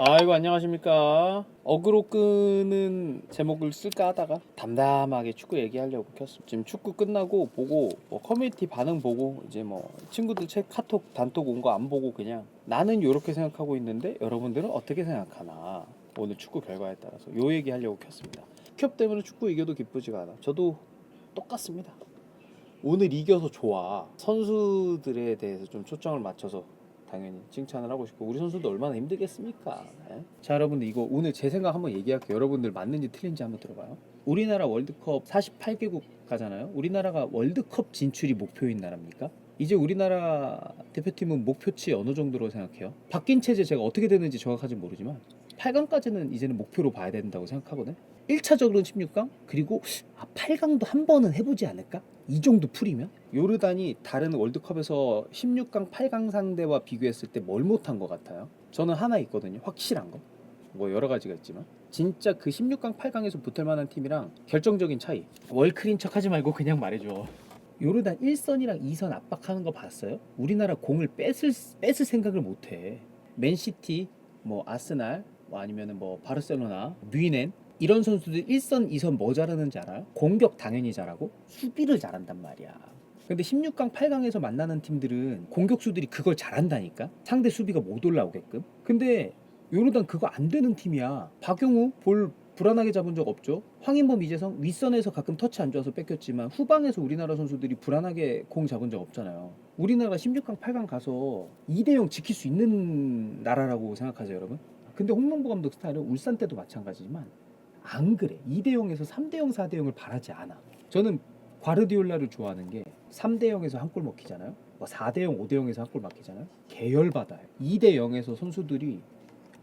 아이고 안녕하십니까. 어그로 끄는 제목을 쓸까 하다가 담담하게 축구 얘기하려고 켰습니다. 지금 축구 끝나고 보고 뭐 커뮤니티 반응 보고 이제 뭐 친구들 책 카톡 단톡 온 거 안 보고 그냥 나는 이렇게 생각하고 있는데 여러분들은 어떻게 생각하나. 오늘 축구 결과에 따라서 요 얘기 하려고 켰습니다. 큐업 때문에 축구 이겨도 기쁘지가 않아. 저도 똑같습니다. 오늘 이겨서 좋아. 선수들에 대해서 좀 초점을 맞춰서 당연히 칭찬을 하고 싶고 우리 선수도 얼마나 힘들겠습니까? 예? 자 여러분들 이거 오늘 제 생각 한번 얘기할게요. 여러분들 맞는지 틀린지 한번 들어봐요. 우리나라 월드컵 48개국 가잖아요. 우리나라가 월드컵 진출이 목표인 나라입니까? 이제 우리나라 대표팀은 목표치 어느 정도로 생각해요? 바뀐 체제 제가 어떻게 되는지 정확하지 모르지만 8강까지는 이제는 목표로 봐야 된다고 생각하거든. 1차적으로는 16강 그리고 아 8강도 한 번은 해보지 않을까? 이 정도 풀이면 요르단이 다른 월드컵에서 16강 8강 상대와 비교했을 때 뭘 못한 것 같아요? 저는 하나 있거든요. 확실한 거. 뭐 여러 가지가 있지만 진짜 그 16강 8강에서 붙을 만한 팀이랑 결정적인 차이. 월클인 척하지 말고 그냥 말해줘. 요르단 1선이랑 2선 압박하는 거 봤어요? 우리나라 공을 뺏을 뺏을 생각을 못 해. 맨시티, 뭐 아스날, 뭐 아니면은 뭐 바르셀로나, 뮤넨 이런 선수들 1선, 2선 뭐 잘하는지 알아요? 공격 당연히 잘하고 수비를 잘한단 말이야. 근데 16강, 8강에서 만나는 팀들은 공격수들이 그걸 잘한다니까? 상대 수비가 못 올라오게끔. 근데 요르단 그거 안 되는 팀이야. 박용우 볼 불안하게 잡은 적 없죠. 황인범, 이재성 윗선에서 가끔 터치 안 좋아서 뺏겼지만 후방에서 우리나라 선수들이 불안하게 공 잡은 적 없잖아요. 우리나라가 16강, 8강 가서 2대 0 지킬 수 있는 나라라고 생각하세요, 여러분? 근데 홍명보 감독 스타일은 울산 때도 마찬가지지만 안 그래. 2대 0에서 3대 0, 4대 0을 바라지 않아. 저는 과르디올라를 좋아하는 게 3대 0에서 한 골 먹히잖아요. 뭐 4대 0, 5대 0에서 한골 먹히잖아요. 계열 받아요. 2대 0에서 선수들이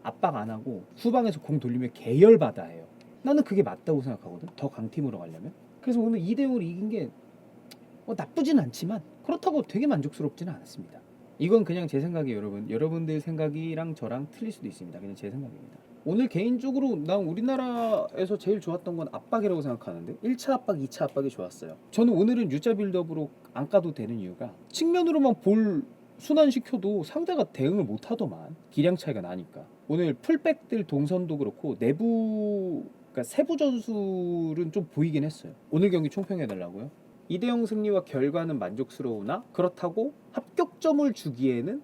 압박 안 하고 후방에서 공 돌리면 계열 받아요. 나는 그게 맞다고 생각하거든. 더 강팀으로 가려면. 그래서 오늘 2대 0으로 이긴 게뭐 나쁘진 않지만 그렇다고 되게 만족스럽지는 않았습니다. 이건 그냥 제 생각이에요, 여러분. 여러분들 생각이랑 저랑 틀릴 수도 있습니다. 그냥 제 생각입니다. 오늘 개인적으로 난 우리나라에서 제일 좋았던 건 압박이라고 생각하는데 1차 압박, 2차 압박이 좋았어요. 저는 오늘은 유자 빌드업으로 안 까도 되는 이유가 측면으로만 볼 순환시켜도 상대가 대응을 못 하더만 기량 차이가 나니까 오늘 풀백들 동선도 그렇고 내부 그러니까 세부 전술은 좀 보이긴 했어요. 오늘 경기 총평해 달라고요. 2대0 승리와 결과는 만족스러우나 그렇다고 합격점을 주기에는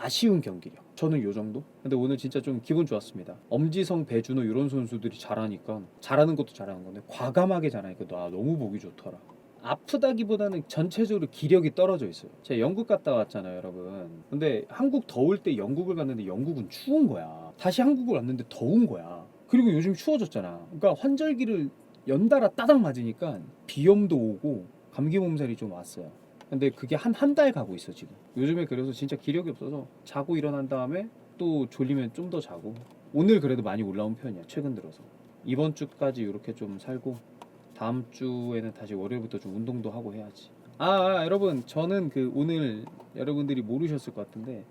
아쉬운 경기력. 저는 요 정도. 근데 오늘 진짜 좀 기분 좋았습니다. 엄지성, 배준호 이런 선수들이 잘하니까 잘하는 것도 잘하는 건데 과감하게 잘하니까 나 너무 보기 좋더라. 아프다기보다는 전체적으로 기력이 떨어져 있어요. 제가 영국 갔다 왔잖아요, 여러분. 근데 한국 더울 때 영국을 갔는데 영국은 추운 거야. 다시 한국을 왔는데 더운 거야. 그리고 요즘 추워졌잖아. 그러니까 환절기를 연달아 따닥 맞으니까 비염도 오고 감기 몸살이 좀 왔어요. 근데 그게 한 한 달 가고 있어 지금. 요즘에 그래서 진짜 기력이 없어서 자고 일어난 다음에 또 졸리면 좀 더 자고. 오늘 그래도 많이 올라온 편이야 최근 들어서. 이번 주까지 이렇게 좀 살고 다음 주에는 다시 월요일부터 좀 운동도 하고 해야지. 아, 아, 여러분 저는 그 오늘 여러분들이 모르셨을 것 같은데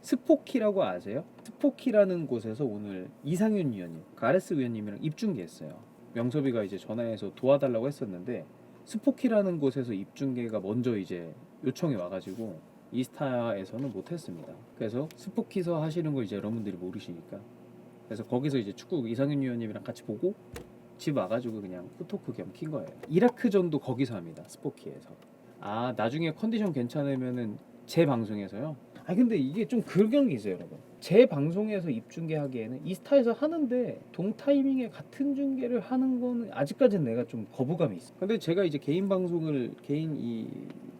스포키라고 아세요? 스포키라는 곳에서 오늘 이상윤 위원님, 가레스 위원님이랑 입중계했어요. 명섭이가 이제 전화해서 도와달라고 했었는데 스포키라는 곳에서 입중계가 먼저 이제 요청이 와가지고 이스타에서는 못했습니다. 그래서 스포키서 하시는 거 이제 여러분들이 모르시니까 그래서 거기서 이제 축구 이상윤 위원님이랑 같이 보고 집 와가지고 그냥 후토크 겸 킨 거예요. 이라크전도 거기서 합니다. 스포키에서. 아 나중에 컨디션 괜찮으면은 제 방송에서요. 아 근데 이게 좀 그런 게 있어요, 여러분. 제 방송에서 입중계하기에는 이스타에서 하는데 동 타이밍에 같은 중계를 하는 거는 아직까지는 내가 좀 거부감이 있어. 근데 제가 이제 개인 방송을 개인 이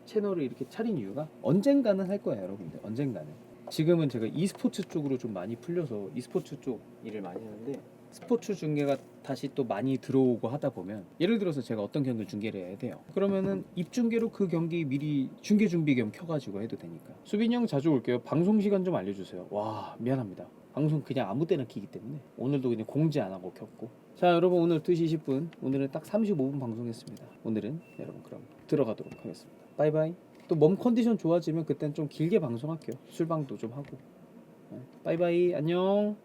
채널을 이렇게 차린 이유가 언젠가는 할 거예요, 여러분들. 언젠가는. 지금은 제가 e스포츠 쪽으로 좀 많이 풀려서 e스포츠 쪽 일을 많이 하는데 스포츠 중계가 다시 또 많이 들어오고 하다 보면 예를 들어서 제가 어떤 경기를 중계를 해야 돼요. 그러면은 입중계로 그 경기 미리 중계 준비 겸 켜가지고 해도 되니까. 수빈이 형 자주 올게요. 방송 시간 좀 알려주세요. 와 미안합니다. 방송 그냥 아무 때나 키기 때문에. 오늘도 그냥 공지 안 하고 켰고. 자 여러분 오늘 2시 20분. 오늘은 딱 35분 방송했습니다. 오늘은 여러분 그럼 들어가도록 하겠습니다. 바이바이. 또 몸 컨디션 좋아지면 그땐 좀 길게 방송할게요. 술방도 좀 하고. 네, 바이바이. 안녕